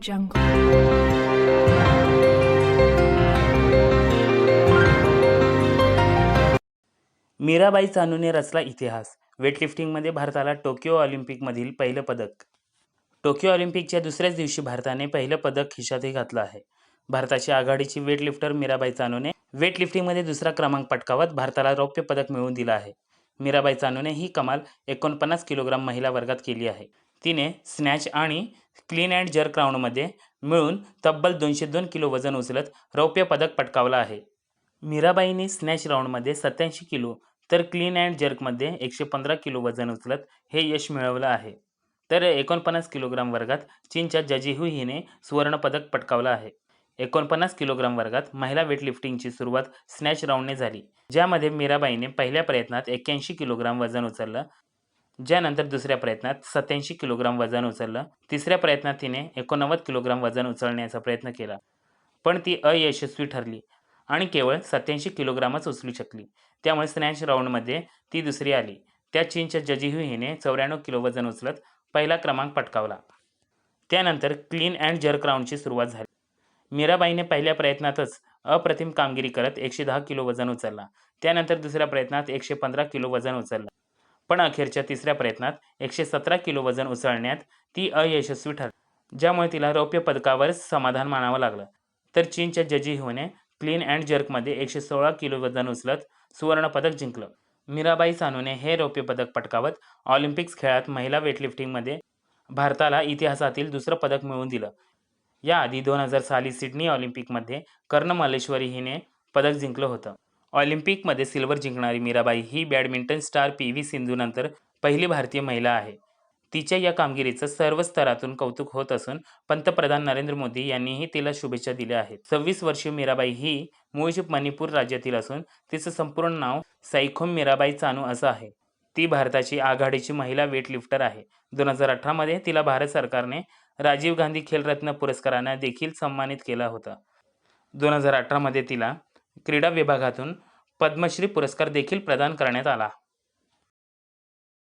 jungle. Mirabai चानूने रचला इतिहास. वेटलिफ्टिंगमध्ये भारताला टोकियो ऑलिम्पिकमधील पहिलं पदक. टोकियो ऑलिम्पिकच्या दुसऱ्याच दिवशी भारताने पहिलं पदक खिशातही घातलं आहे. भारताची आघाडीची वेटलिफ्टर मीराबाई चानूने वेटलिफ्टिंगमध्ये दुसरा क्रमांक पटकावत भारताला रौप्य पदक मिळवून दिलं आहे. मीराबाई चानूने ही कमाल एकोणपन्नास किलोग्राम महिला वर्गात केली आहे. तिने स्नॅच आणि क्लीन अँड जर्क राऊंडमध्ये मिळून तब्बल दोनशे दोन किलो वजन उचलत रौप्य पदक पटकावलं आहे. मीराबाईने स्नॅच राऊंडमध्ये सत्याऐंशी किलो तर क्लीन अँड जर्कमध्ये एकशे पंधरा किलो वजन उचलत हे यश मिळवलं आहे. तर एकोणपन्नास किलोग्राम वर्गात चीनच्या जजीहू हिने सुवर्णपदक पटकावलं आहे. एकोणपन्नास किलोग्राम वर्गात महिला वेटलिफ्टिंगची सुरुवात स्नॅच राऊंडने झाली ज्यामध्ये मीराबाईने पहिल्या प्रयत्नात एक्क्याऐंशी किलोग्राम वजन उचललं ज्यानंतर दुसऱ्या प्रयत्नात सत्याऐंशी किलोग्राम वजन उचललं. तिसऱ्या प्रयत्नात तिने एकोणनव्वद किलोग्राम वजन उचलण्याचा प्रयत्न केला. पण ती अयशस्वी ठरली आणि केवळ सत्याऐंशी किलोग्रामच उचलू शकली. त्यामुळे स्नॅच राऊंडमध्ये ती दुसरी आली. त्या चीनच्या जजीहू हिने चौऱ्याण्णव किलो वजन उचलत पहिला क्रमांक पटकावला. त्यानंतर क्लीन अँड जर्क राऊंडची सुरुवात झाली. मीराबाईने पहिल्या प्रयत्नातच अप्रतिम कामगिरी करत एकशे दहा किलो वजन उचलला. त्यानंतर दुसऱ्या प्रयत्नात एकशे पंधरा किलो वजन उचललं. पण अखेरच्या तिसऱ्या प्रयत्नात एकशे सतरा किलो वजन उचलण्यात ती अयशस्वी ठरली. ज्यामुळे तिला रौप्य पदकावर समाधान मानावं लागलं. तर चीनच्या जजीहूने क्लीन अँड जर्कमध्ये एकशे सोळा किलो वजन उचलत सुवर्णपदक जिंकलं. मीराबाई सानूने हे रौप्य पदक पटकावत ऑलिम्पिक्स खेळात महिला वेटलिफ्टिंगमध्ये भारताला इतिहासातील दुसरं पदक मिळवून दिलं. याआधी दोन हजार साली सिडनी ऑलिम्पिकमध्ये कर्ण मल्लेश्वरी हिने पदक जिंकलं होतं. ऑलिम्पिकमध्ये सिल्वर जिंकणारी मीराबाई ही बॅडमिंटन स्टार पी व्ही सिंधूनंतर पहिली भारतीय महिला आहे. तिच्या या कामगिरीचं सर्व स्तरातून कौतुक होत असून पंतप्रधान नरेंद्र मोदी यांनीही तिला शुभेच्छा दिल्या आहेत. सव्वीस वर्षीय मीराबाई ही मूळची मणिपूर राज्यातील असून तिचं संपूर्ण नाव सैखोम मीराबाई चानू असं आहे. ती भारताची आघाडीची महिला वेटलिफ्टर आहे. दोन हजार अठरामध्ये तिला भारत सरकारने राजीव गांधी खेलरत्न पुरस्काराने देखील सन्मानित केला होता. दोन हजार अठरामध्ये तिला क्रीडा विभागातून पद्मश्री पुरस्कार देखील प्रदान करण्यात आला.